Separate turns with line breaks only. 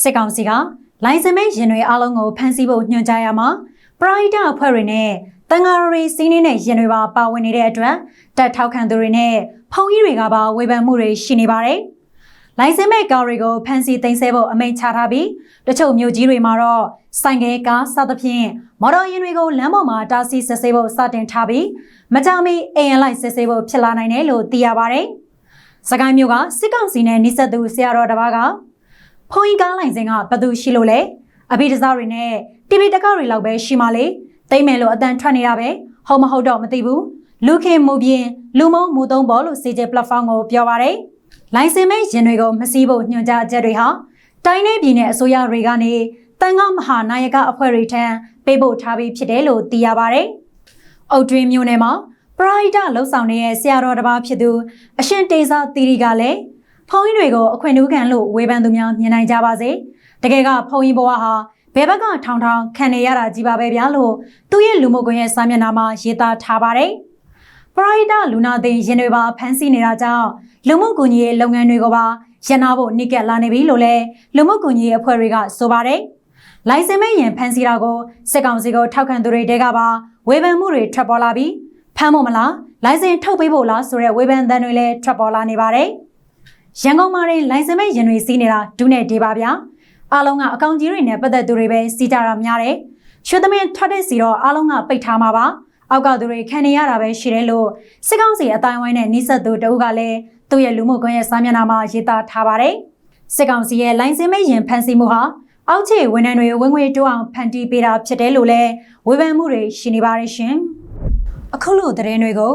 စစ်ကောင်စီကလိုင်စင်မဲ့ရင်တွေအလုံးကိုဖမ်းဆီးဖို့ညွှန်ကြားရမှာပရိုက်တာအဖွဲ့တွေနဲ့တန်ဃာတော်တွေစီးနေတဲ့ရင်တွေပါပါဝင်နေတဲ့အတွက်တက်ထောက်ခံသူတွေနဲ့ဖုန်ကြီးတွေကပါဝေဖန်မှုတွေရှိနေပါတယ်။လိုင်စင်မဲ့ကားတွေကိုဖမ်းဆီးသိမ်းဆည်းဖို့အမိန့်ချထားပြီးတချို့မြို့ကြီးတွေမှာတော့ဆိုင်ကယ်ကားစသဖြင့်မော်တော်ယာဉ်တွေကိုလမ်းပေါ်မှာတားဆီးစစ်ဆေးဖို့စတင်ထားပြီးမကြမီအင်လိုက်စစ်ဆေးဖို့ဖြစ်လာနိုင်တယ်လို့သိရပါတယ်။စကိုင်းမြို့ကစစ်ကောင်စီနဲ့နှိစက်သူဆရာတော်တစ်ပါးက ဖုန်ကြီးကားလိုင်စင်ကဘသူရှိလို့လဲအဘိဓစားတွေနဲ့တီဗီတကောက်တွေလောက်ပဲရှိမှလေတိမ့်မယ်လို့အတန်ထွက်နေတာပဲဟုတ်မဟုတ်တော့မသိဘူးလူခင်မူပြင်းလူမုံမူသုံးဘောလို့ CJ platform ကိုပြောပါတယ်လိုင်စင်မဲ့ရင်တွေကိုမစည်းဖို့ညွှန်ကြားချက်တွေဟာတိုင်းနယ်ပြည်နယ်အစိုးရတွေကနေတန်ခါမဟာနာယကအဖွဲ့တွေထံပေးပို့ထားပြီးဖြစ်တယ်လို့သိရပါတယ်အုတ်တွင်းမြို့နယ်မှာပရိုက်တာလှုပ်ဆောင်နေတဲ့ဆရာတော်တစ်ပါးဖြစ်သူအရှင်တေဇာသီရီကလည်း ဖုန်းကြီးတွေကိုအခွင့်အရေးခံလို့ဝေဖန်သူများမြင်နိုင်ကြပါစေတကယ်ကဖုန်းကြီးဘဝဟာဘယ်ဘက်ကထောင်ထောင်ခံနေရတာကြီးပါပဲဗျာလို့သူ့ရဲ့လူမှုကွန်ရက်စာမျက်နှာမှာရေးသားထားပါတယ်ပရိုက်တာလူနာသိရင်တွေပါဖမ်းဆီးနေတာကြောင့်လူမှုကွန်ရက်လုပ်ငန်းတွေကိုပါရန်နာဖို့နှိကက်လာနေပြီလို့လည်းလူမှုကွန်ရက်အဖွဲ့တွေကဆိုပါတယ်လိုင်စင်မဲ့ရင်ဖမ်းဆီးတာကိုစစ်ကောင်စီကိုထောက်ခံသူတွေတဲကပါဝေဖန်မှုတွေထွက်ပေါ်လာပြီးဖမ်းမို့မလားလိုင်စင်ထုတ်ပေးဖို့လားဆိုတဲ့ဝေဖန်သံတွေလည်းထွက်ပေါ်လာနေပါတယ် ရန်ကုန်မှာလိုင်စင်မဲ့ရင်တွေစီးနေတာဒုနဲ့ဒေပါဗျာအားလုံးကအကောင့်ကြီးတွေနဲ့ပတ်သက်သူတွေပဲစီးကြတာများတယ်ရွှေသမင်းထွက်တဲ့စီတော့အားလုံးကပိတ်ထားမှာပါအောက်ကသူတွေခံနေရတာပဲရှိတယ်လို့စစ်ကောင်စီအတိုင်းဝိုင်းနဲ့နှိဆက်သူတအုပ်ကလည်းသူ့ရဲ့လူမှုကွန်ရက်စာမျက်နှာမှာရေးသားထားပါတယ်စစ်ကောင်စီရဲ့လိုင်စင်မဲ့ရင်ဖန်ဆီးမှုဟာအောက်ခြေဝန်ထမ်းတွေဝင်ငွေတိုးအောင်ဖန်တီးပေးတာဖြစ်တယ်လို့လည်းဝေဖန်မှုတွေရှိနေပါတယ်ရှင်အခုလိုသတင်းတွေကို